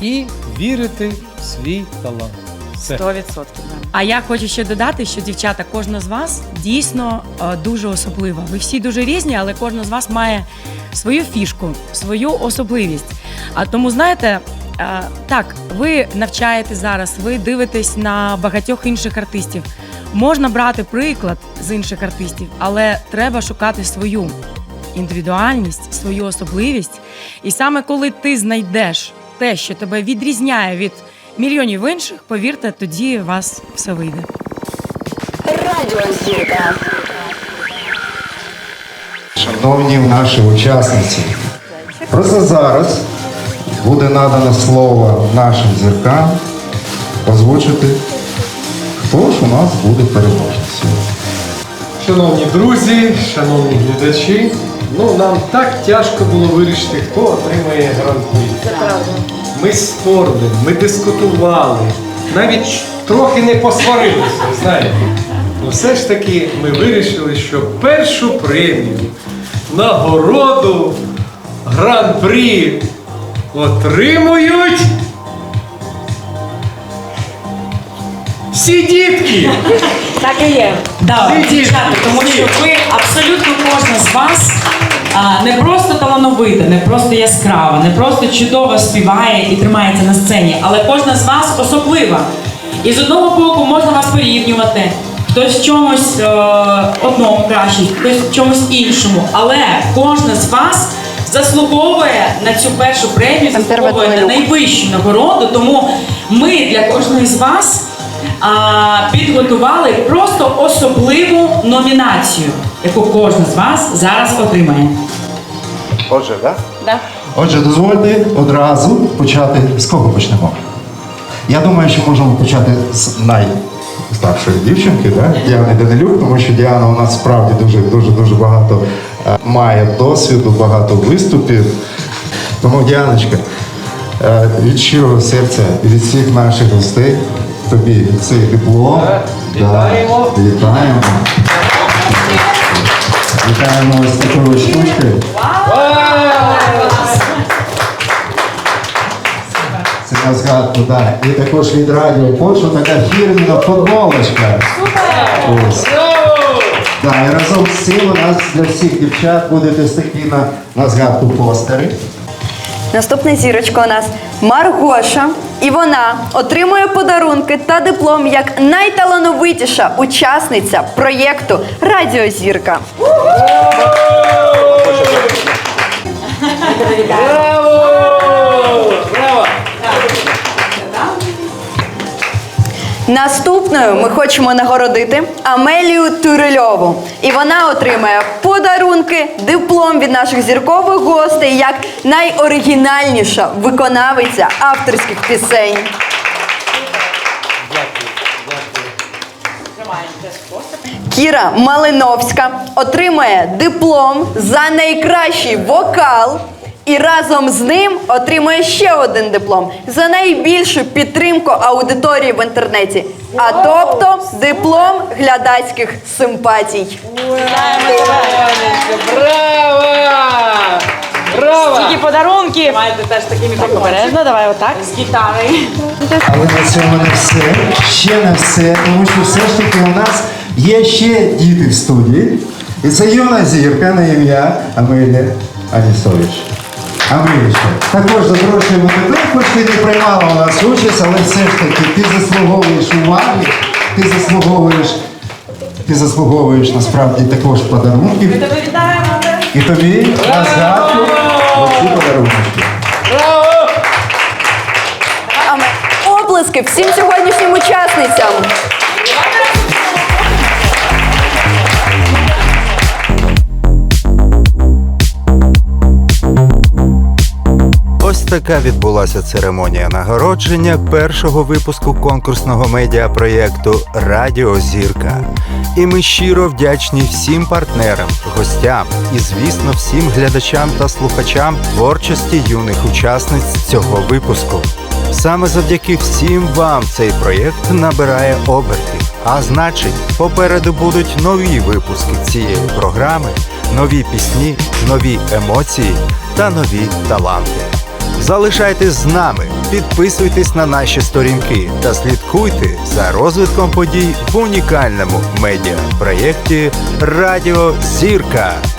і вірити в свій талант. 100%. Да. А я хочу ще додати, що дівчата, кожна з вас дійсно е, дуже особлива. Ви всі дуже різні, але кожна з вас має свою фішку, свою особливість. А тому, знаєте, е, так, ви навчаєте зараз, ви дивитесь на багатьох інших артистів. Можна брати приклад з інших артистів, але треба шукати свою індивідуальність, свою особливість. І саме коли ти знайдеш те, що тебе відрізняє від мільйонів інших, повірте, тоді у вас все вийде. Радіозірка. Шановні наші учасниці, просто зараз буде надано слово нашим зіркам озвучити, хто ж у нас буде переможцем. Шановні друзі, шановні глядачі, ну нам так тяжко було вирішити, хто отримає гран-при. Ми спорили, ми дискутували, навіть трохи не посварилися, знаєте. Ну все ж таки ми вирішили, що першу премію, нагороду, гран-при отримують всі дітки. Так і є. Да, дівчата, тому що ви абсолютно кожна з вас а, не просто талановита, не просто яскрава, не просто чудово співає і тримається на сцені, але кожна з вас особлива. І з одного боку можна вас порівнювати. Хтось в чомусь е, одному кращий, хтось в чомусь іншому. Але кожна з вас заслуговує на цю першу премію, заслуговує на найвищу нагороду. Тому ми для кожної з вас підготували просто особливу номінацію, яку кожен з вас зараз отримає. Отже, так? Да. Отже, дозвольте одразу почати. З кого почнемо? Я думаю, що можемо почати з найстаршої дівчинки, да? Діани Данилюк, тому що Діана у нас справді дуже дуже дуже багато е, має досвіду, багато виступів. Тому, Діаночка, е, від щирого серця і від всіх наших гостей тобі цей диплом. Так, Да, вітаємо. Вітаємо. Вітаємо ось такою штучкою. Це на згадку, так. І також від радіо Польща така фірміна футболочка. Ось. Да, і разом з цим у нас для всіх дівчат будуть ось такі на, на згадку постери. Наступна зірочка у нас Маргоша. І вона отримує подарунки та диплом як найталановитіша учасниця проєкту Радіозірка. Браво! Наступною ми хочемо нагородити Амелію Турильову. І вона отримає подарунки, диплом від наших зіркових гостей як найоригінальніша виконавиця авторських пісень. Кіра Малиновська отримує диплом за найкращий вокал і разом з ним отримує ще один диплом за найбільшу підтримку аудиторії в інтернеті, а тобто диплом глядацьких симпатій. Браво! Браво! Тільки подарунки. Маєте теж такими обережно, давай отак, з гітари. Але на цьому не все. Ще не все, тому що все ж таки у нас є ще діти в студії. І це юна зірка на ім'я Амелія Анісович. Амелічка, також запрошуємо тебе, хоч ти не приймала у нас участь, але все ж таки ти заслуговуєш уваги, ти заслуговуєш, ти заслуговуєш насправді також подарунків. Тебе вітаємо. І тобі на згадку оці подарунки. Оплески всім сьогоднішнім учасницям. Така відбулася церемонія нагородження першого випуску конкурсного медіапроєкту Радіо Зірка. І ми щиро вдячні всім партнерам, гостям і, звісно, всім глядачам та слухачам творчості юних учасниць цього випуску. Саме завдяки всім вам цей проєкт набирає оберти. А значить, попереду будуть нові випуски цієї програми, нові пісні, нові емоції та нові таланти. Залишайтесь з нами, підписуйтесь на наші сторінки та слідкуйте за розвитком подій в унікальному медіа проєкті Радіо Зірка. Радіо Зірка.